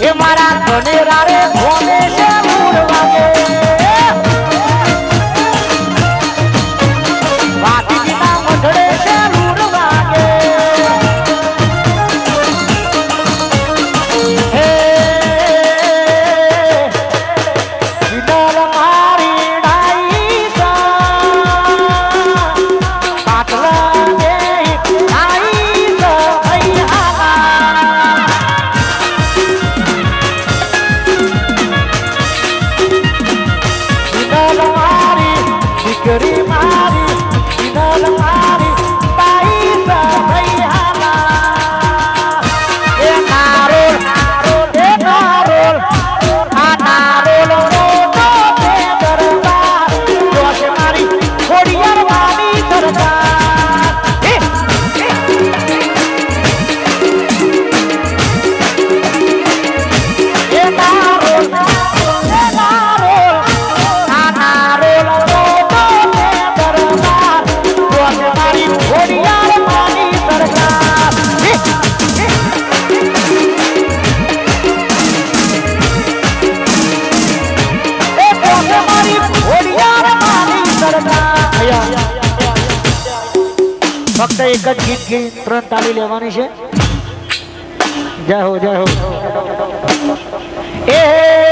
એ મારા ધનેરા રે છે? говорим. ફક્ત એક જ ગીત ગીતથી ત્રણ તાળી લેવાની છે. જય હો જય હો. એ